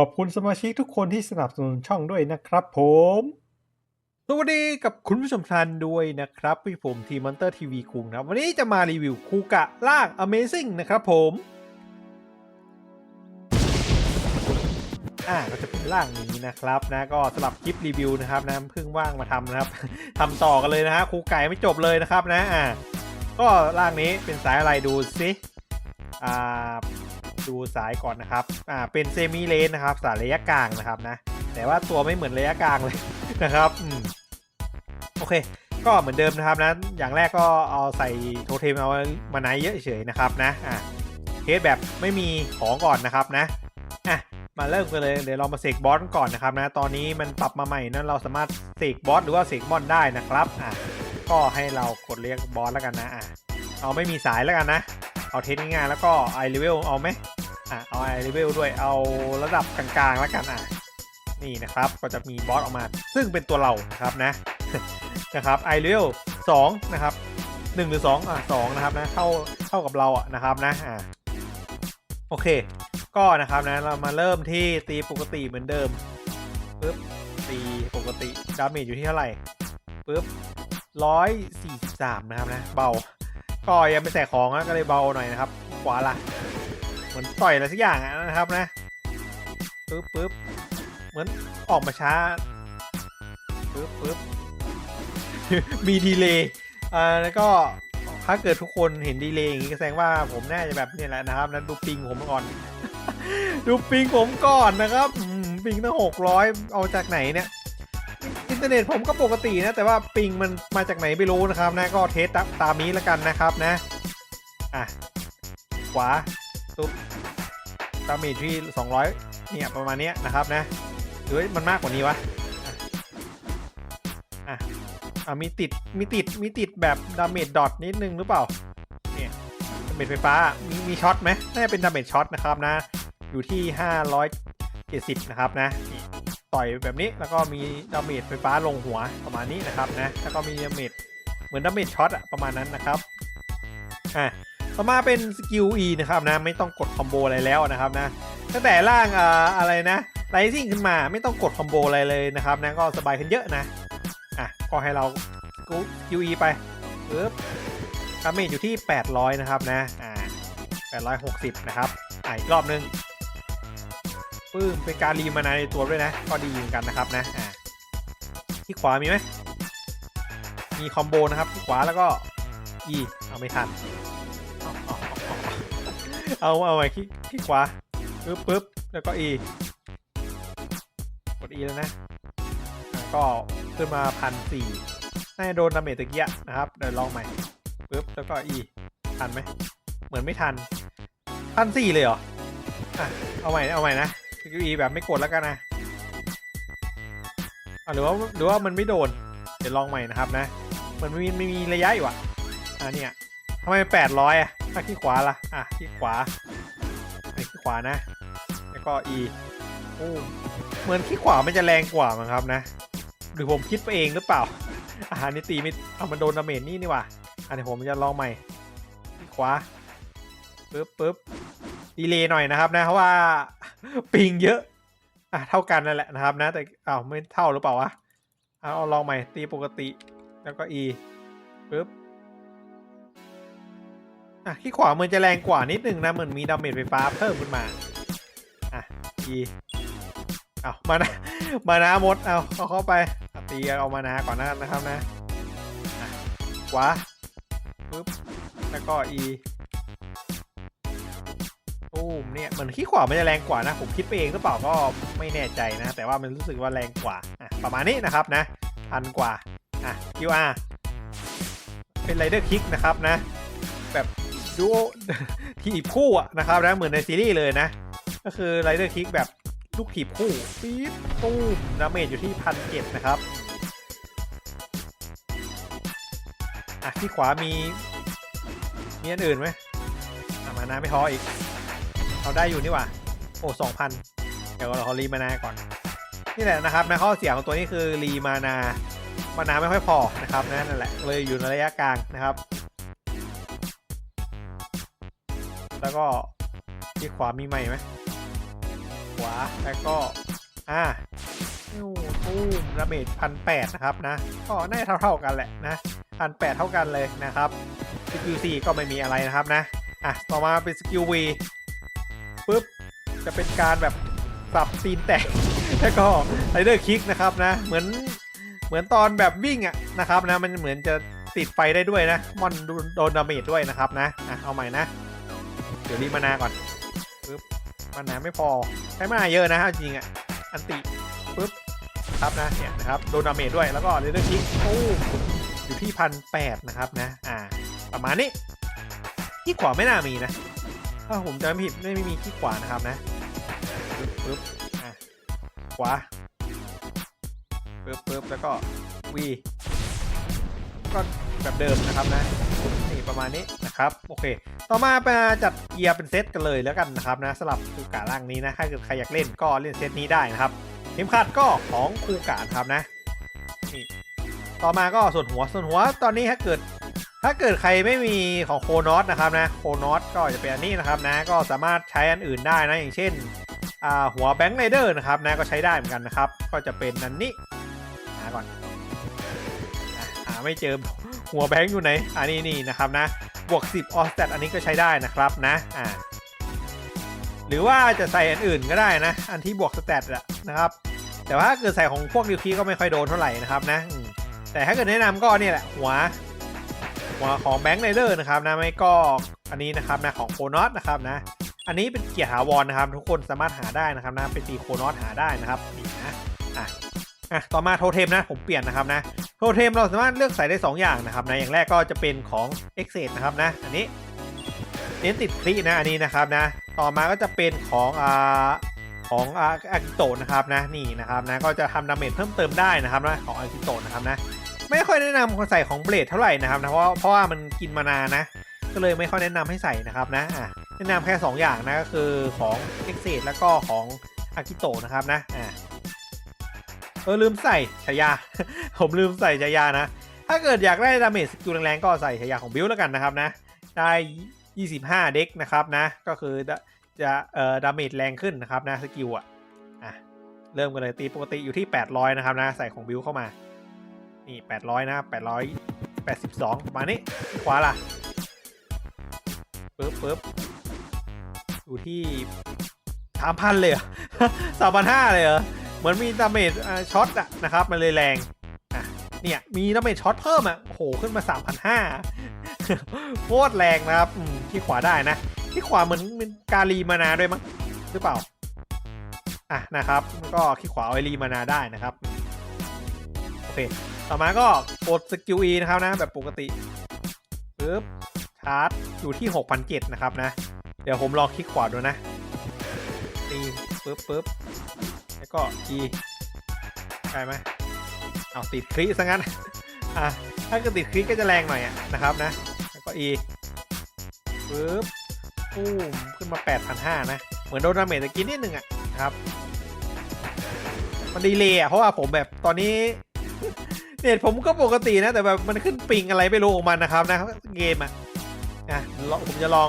ขอบคุณสมาชิกทุกคนที่สนับสนุนช่องด้วยนะครับผม สวัสดีกับคุณผู้ชมทุกท่านด้วยนะครับพี่ผมทีมอนเตอร์ทีวีคุงนะครับ วันนี้จะมารีวิวคูกะล่าง Amazing นะครับผมอ่าก็จะเป็นร่างนี้นะครับนะก็สำหรับคลิปรีวิวนะครับนะเพิ่งว่างมาทำนะครับทำต่อกันเลยนะฮะครูไก่ไม่จบเลยนะครับนะอ่าก็ร่างนี้เป็นสายอะไรดูสิอ่า ดูสายก่อนนะครับ อ่า เป็นเซมิเลนนะครับ สายระยะกลางนะครับนะ แต่ว่าตัวไม่เหมือนระยะกลางเลยนะครับ อืม โอเค ก็เหมือนเดิมนะครับนะ อย่างแรกก็เอาใส่โทเทมเอามาไนเยอะเฉยนะครับนะ อ่าเทสแบบไม่มีของก่อนนะครับนะ อะ มาเริ่มกันเลย เดี๋ยวเรามาเสกบอสก่อนนะครับนะ ตอนนี้มันปรับมาใหม่นั้นเราสามารถเสกบอสหรือว่าเสกมอนได้นะครับ อะ ก็ให้เรากดเรียกบอสแล้วกันนะ อะ เอาไม่มีสายแล้วกันนะเอาเทสง่ายๆแล้วก็ไอเลเวลเอาไหม อะเอาไอเลเวลด้วยเอาระดับกลางๆแล้วกันอะนี่นะครับก็จะมีบอสออกมา ซึ่งเป็นตัวเรานะครับนะนะครับไอเลเวลสองนะครับหนึ่งหรือสองอะสองนะครับนะเท่าเท่ากับเราอะนะครับนะอะโอเค ก็นะครับนะเรามาเริ่มที่ตีปกติเหมือนเดิมปึ๊บตีปกติดาเมจอยู่ที่เท่าไหร่ปึ๊บร้อยสี่สิบสามนะครับนะเบาก็ยังไม่ใส่ของนะก็เลยเบาหน่อยนะครับขวาละ มือนต่อยอะไรสักอย่างอะนะครับนะปึ๊บปึ๊บเหมือนออกมาช้าปึ๊บปึ๊บมีดีเลย์อ่าแล้วก็ถ้าเกิดทุกคนเห็นดีเลย์อย่างนี้ก็แสดงว่าผมน่าจะแบบนี่แหละนะครับนั้นดูปิงผมก่อน ดูปิงผมก่อนนะครับปิงตั้งหกร้อยเอาจากไหนเนี่ยอินเทอร์เน็ตผมก็ปกตินะ แต่ว่าปิงมันมาจากไหนไม่รู้นะครับนะก็เทสตตามนี้แล้วกันนะครับนะ อะ ขวา ตุ๊บดาเมจที่ 200 เนี่ย ประมาณนี้นะครับนะหรือมันมากกว่านี้วะ อะ อะมีติด มีติด มีติดแบบดาเมจดอทนิดนึงหรือเปล่า เนี่ยดาเมจไฟฟ้า มี มีช็อตไหมน่าจะเป็นดาเมจช็อตนะครับนะ อยู่ที่ 570 นะครับนะ ต่อยแบบนี้ แล้วก็มีดาเมจไฟฟ้าลงหัวประมาณนี้นะครับนะ แล้วก็มีดาเมจ เหมือนดาเมจช็อตอะประมาณนั้นนะครับ อะ ต่อมาเป็นสกิล E นะครับนะไม่ต้องกดคอมโบอะไรแล้วนะครับนะตั้งแต่ล่างอ่าอะไรนะไรซิ่งขึ้นมาไม่ต้องกดคอมโบอะไรเลยนะครับนะก็สบายขึ้นเยอะนะอะก็ให้เรากูสกิล E ไปปึ๊บดาเมจอยู่ที่ 800 นะครับนะอ่า860 นะครับอะอีกรอบนึงปื้มเป็นการรีมานาในตัวด้วยนะ ก็ดีเหมือนกันนะครับนะอ่าที่ขวามีไหมมีคอมโบนะครับที่ขวาแล้วก็ E เอาไม่ทัน เอาเอาไว้ที่ที่ขวาปึ๊บปึ๊บแล้วก็ E กด E แล้วนะก็ขึ้นมาพันสี่น่าจะโดนดาเมจตะเกียนะครับเดี๋ยวลองใหม่ปึ๊บแล้วก็ E ทันไหมเหมือนไม่ทันพันสี่เลยเหรออะเอาใหม่เอาใหม่นะ QE แบบไม่กดแล้วกันนะอะหรือว่าหรือว่ามันไม่โดน เดี๋ยวลองใหม่นะครับนะมันไม่มีไม่มีระยะอยู่อะอะเนี่ยทำไมแปดร้อยอะ ถ้าที่ขวาล่ะ อะที่ขวาอันนี้ที่ขวานะ แล้วก็ E โอ้เหมือนที่ขวามันจะแรงกว่ามั้งครับนะ หรือผมคิดไปเองหรือเปล่า อาหารนี่ตีไม่เอามันโดนดาเมจนี่นี่ว่ะอะเดี๋ยวผมจะลองใหม่ที่ขวาปึ๊บปึ๊บดีเลย์หน่อยนะครับนะเพราะว่าปิงเยอะ อะเท่ากันนั่นแหละนะครับนะ แต่อ้าวไม่เท่าหรือเปล่าวะเอาเอาลองใหม่ตีปกติ แล้วก็ E ปึ๊บ อะที่ขวามันจะแรงกว่านิดนึงนะเหมือนมีดาเมจไฟฟ้าเพิ่มขึ้นมา อะ E เอามานะมานะมดเอาเอาเข้าไปตีเอามานาก่อนนะครับนะอะขวาปึ๊บแล้วก็ E ตูมเนี่ยเหมือนขี้ขวามันจะแรงกว่านะ ผมคิดไปเองหรือเปล่าก็ไม่แน่ใจนะ แต่ว่ามันรู้สึกว่าแรงกว่าอะประมาณนี้นะครับนะพันกว่าอะ QR เป็นไรเดอร์คิกนะครับนะ แบบ ดูทีบคู่อะนะครับนะเหมือนในซีรีส์เลยนะ ก็คือไรเดอร์คิกแบบลูกถีบคู่ปี๊ดตูมดาเมจอยู่ที่พันเจ็ดนะครับอะที่ขวามี มีอันอื่นไหมมานะไม่พออีกเราได้อยู่นี่หว่าโอ้สองพันเดี๋ยวเรารีมานาก่อน นี่แหละนะครับนะข้อเสียของตัวนี้คือรีมานามานาไม่ค่อยพอนะครับนะนั่นแหละเลยอยู่ในระยะกลางนะครับ แล้วก็ที่ขวามีใหม่ไหมขวาแล้วก็อ่าตู้ตู้ดาเมจพันแปดนะครับนะก็น่าจะเท่าๆกันแหละนะพันแปดเท่ากันเลยนะครับสกิล C ก็ไม่มีอะไรนะครับนะอะต่อมาเป็นสกิล V ปุ๊บจะเป็นการแบบสับตีนแตกแล้วก็ไรเดอร์คิกนะครับนะเหมือนเหมือนตอนแบบวิ่งอะนะครับนะมันเหมือนจะติดไฟได้ด้วยนะมอนโดนโดนดาเมจด้วยนะครับนะอะเอาใหม่นะ เดี๋ยวรีมานาก่อนปึ๊บมานาไม่พอใช้มานาเยอะนะเอาจริงอะอันติปึ๊บครับนะเนี่ยนะครับโดนดาเมจด้วยแล้วก็เรเดอร์คิกโอ้อยู่ที่พันแปดนะครับนะอ่าประมาณนี้ที่ขวาไม่น่ามีนะถ้าผมจำไม่ผิดไม่มีที่ขวานะครับนะปึ๊บปึ๊บอะขวาปึ๊บปึ๊บแล้วก็วีก็แบบเดิมนะครับนะนี่ประมาณนี้ นะครับโอเค ต่อมาไปจัดเกียร์เป็นเซตกันเลยแล้วกันนะครับนะสลับคูกาล่างนี้นะถ้าเกิดใครอยากเล่นก็เล่นเซตนี้ได้นะครับเข็มขัดก็ของคูกาครับนะนี่ต่อมาก็ส่วนหัวส่วนหัวตอนนี้ถ้าเกิด ถ้าเกิดใครไม่มีของโคนอสนะครับนะโคนอสก็จะเป็นอันนี้นะครับนะก็สามารถใช้อันอื่นได้นะอย่างเช่นหัวแบงค์ไรเดอร์นะครับนะก็ใช้ได้เหมือนกันนะครับ ก็จะเป็นอันนี้หาก่อนอะหาไม่เจอหัวแบงค์อยู่ไหนอันนี้นี่นะครับนะ บวก10ออสแตทอันนี้ก็ใช้ได้นะครับนะอ่าหรือว่าจะใส่อันอื่นก็ได้นะ อันที่บวกสแตทอะนะครับ แต่ว่าถ้าเกิดใส่ของพวกดิวคีก็ไม่ค่อยโดนเท่าไหร่นะครับนะแต่ถ้าเกิดแนะนำก็เนี่ยแหละหัวหัวของแบงค์ไรเดอร์นะครับนะไม่ก็อันนี้นะครับนะของโคนอสนะครับนะ อันนี้เป็นเกียร์ถาวรนะครับ ทุกคนสามารถหาได้นะครับนะเป็นตีโคนอสหาได้นะครับนี่นะอะอะต่อมาโทเทมนะผมเปลี่ยนนะครับนะ โทเทมเราสามารถเลือกใส่ได้ 2 อย่างนะครับนะอย่างแรกก็จะเป็นของ e x เ t นะครับนะอันนี้เน้นติดคลีนะอันนี้นะครับนะต่อมาก็จะเป็นของอ่าของอาอากิโตะนะครับนะนี่นะครับนะก็จะทำดาเมจเพิ่มเติมได้นะครับนะของอากิโตะนะครับนะไม่ค่อยแนะนำคนใส่ของเบลดเท่าไหร่นะครับนะเพราะเพราะว่ามันกินมานานนะก็เลยไม่ค่อยแนะนำให้ใส่นะครับนะอะแนะนำแค่ 2 อย่างนะก็คือของ e x เ t แล้วก็ของอากิโตะนะครับนะอ่า เออลืมใส่ฉายา ผมลืมใส่ฉายานะ ถ้าเกิดอยากได้ดาเมจสกิลแรงๆก็ใส่ฉายาของบิวแล้วกันนะครับนะ ได้ 25 เด็กนะครับนะ ก็คือจะเอ่อดาเมจแรงขึ้นนะครับนะสกิลอะอะ เริ่มกันเลยตีปกติอยู่ที่ 800 นะครับนะ ใส่ของบิวเข้ามา นี่ 800 นะ 882ประมานี้ขวาล่ะปึ๊บปึ๊บอยู่ที่สามพันเลยเหรอสามพันห้าเลยเหรอ มือนมีดาเมจช็อตอะนะครับ มันเลยแรงอะเนี่ยมีดาเมจช็อตเพิ่มอะโหขึ้นมา 3,500โคตรแรงนะครับที่ขวาได้นะ ที่ขวาเหมือนเป็นการีมานาด้วยมั้งหรือเปล่าอะนะครับก็ขี้ขวาเอาไวรีมานาได้นะครับโอเคต่อมาก็กดสกิล E นะครับนะแบบปกติปึ๊บชาร์จอยู่ที่6,007นะครับนะ เดี๋ยวผมลองคลิกขวาดูนะตีปึ๊บปึ๊บ ก็ E ใช่ไหมเอาติดคลิซะงั้น อะ ถ้าเกิดติดคลิก็จะแรงหน่อยอะนะครับนะ แล้วก็ E ปึ๊บปุ้มขึ้นมา 8,500 นะ เหมือนโดนดาเมจตะกี้นิดนึงอะนะครับ มันดีเลยอะเพราะว่าผมแบบตอนนี้เน็ตผมก็ปกตินะ แต่แบบมันขึ้นปิงอะไรไม่รู้ของมันนะครับนะ เกมอะอะผมจะลอง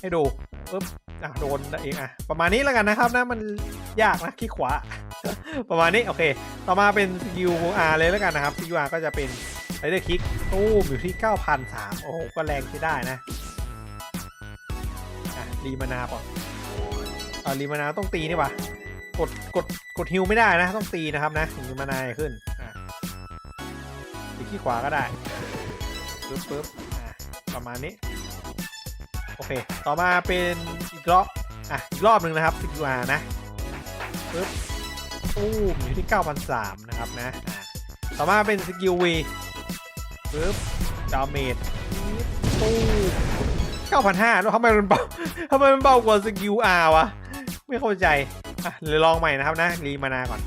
ให้ดูปึ๊บ อะโดนเองอะประมาณนี้แล้วกันนะครับนะมันยากนะคลิกขวา ประมาณนี้โอเค ต่อมาเป็น UR เลยแล้วกันนะครับ UR ก็จะเป็นไรเดอร์คิกตู้มอยู่ที่ 9,003โอ้โหก็แรงใช้ได้นะอะรีมานาก่อนอ่ารีมานาต้องตีนี่วะกดกดกดฮิวไม่ได้นะต้องตีนะครับนะถึงมานาขึ้นอะตีขี้ขวาก็ได้ปึ๊บปึ๊บอะประมาณนี้ โอเค ต่อมาเป็น อีกรอบอะอีกรอบหนึ่งนะครับ CQR นะปึ๊บตู้มอยู่ที่ 9,003นะครับนะอ่าต่อมาเป็นสกิล V ปึ๊บดาเมจตู้9,500แล้วทำไมมันเบาทำไมมันเบากว่าสกิล R วะ ไม่เข้าใจ อะเลยลองใหม่นะครับนะรีมานาก่อน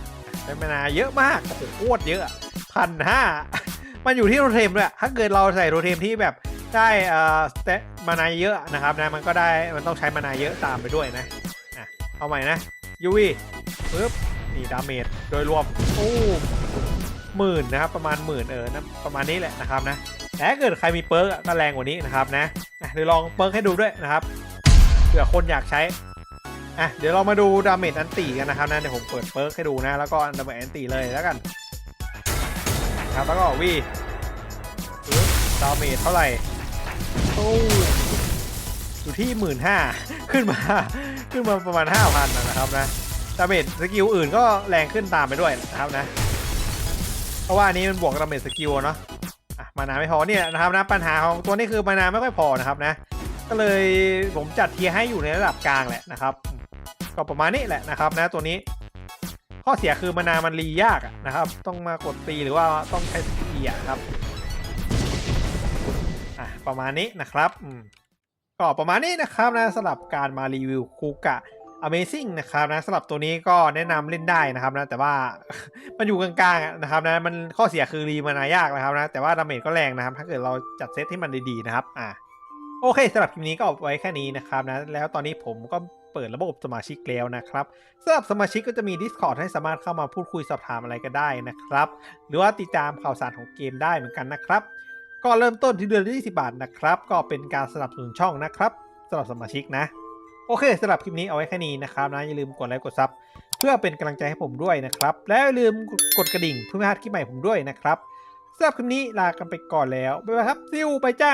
ใช้มานาเยอะมากโอ้โหโคตรเยอะพันห้ามันอยู่ที่โรเทมด้วยถ้าเกิดเราใส่โรเทมที่แบบ ได้เอ่อสเตมานาเยอะนะครับนะมันก็ได้มันต้องใช้มานาเยอะตามไปด้วยนะอะเอาใหม่นะยูวีปึ๊บนี่ดาเมจโดยรวมโอ้หมื่นนะครับประมาณหมื่นเออนะประมาณนี้แหละนะครับนะแต่ถ้าเกิดใครมีเปิร์กอะก็แรงกว่านี้นะครับนะเดี๋ยวลองเปิร์กให้ดูด้วยนะครับเผื่อคนอยากใช้อะเดี๋ยวเรามาดูดาเมจอันตีกันนะครับนะเดี๋ยวผมเปิดเปิร์กให้ดูนะแล้วก็ดาเมจอันตีเลยแล้วกันครับแล้วก็วีปึ๊บดาเมจเท่าไหร่ โอ้อยู่ที่หมื่นห้าขึ้นมา ขึ้นมาประมาณห้าพันนะครับนะดาเมจสกิลอื่นก็แรงขึ้นตามไปด้วยนะครับนะ เพราะว่านี้มันบวกดาเมจสกิลเนาะอะมานาไม่พอเนี่ยนะครับนะปัญหาของตัวนี้คือมานาไม่ค่อยพอนะครับนะ ก็เลยผมจัดเทียร์ให้อยู่ในระดับกลางแหละนะครับก็ประมาณนี้แหละนะครับนะตัวนี้ ข้อเสียคือมานามันรียากนะครับ ต้องมากดตีหรือว่าต้องใช้สกิลอะครับ อะประมาณนี้นะครับอืมก็ประมาณนี้นะครับนะสำหรับการมารีวิวคูกะ Amazing นะครับนะสำหรับตัวนี้ก็แนะนำเล่นได้นะครับนะแต่ว่า มันอยู่กลางๆนะครับนะมันข้อเสียคือรีมานายากนะครับนะแต่ว่าดาเมจก็แรงนะครับ ถ้าเกิดเราจัดเซตที่มันดีๆนะครับอะโอเคสำหรับคลิปนี้ก็เอาไว้แค่นี้นะครับนะแล้วตอนนี้ผมก็เปิดระบบสมาชิกแล้วนะครับสำหรับสมาชิกก็จะมี Discord ให้สามารถเข้ามาพูดคุยสอบถามอะไรก็ได้นะครับ หรือว่าติดตามข่าวสารของเกมได้เหมือนกันนะครับ ก็เริ่มต้นที่เดือนละ20 บาทนะครับ ก็เป็นการสนับสนุนช่องนะครับสำหรับสมาชิกนะ โอเคสำหรับคลิปนี้เอาไว้แค่นี้นะครับนะอย่าลืมกดไลค์กดซับเพื่อเป็นกำลังใจให้ผมด้วยนะครับ และอย่าลืมกดกระดิ่งเพื่อไม่พลาดคลิปใหม่ผมด้วยนะครับสำหรับคลิปนี้ลากันไปก่อนแล้วบ๊ายบายครับซิวไปจ้า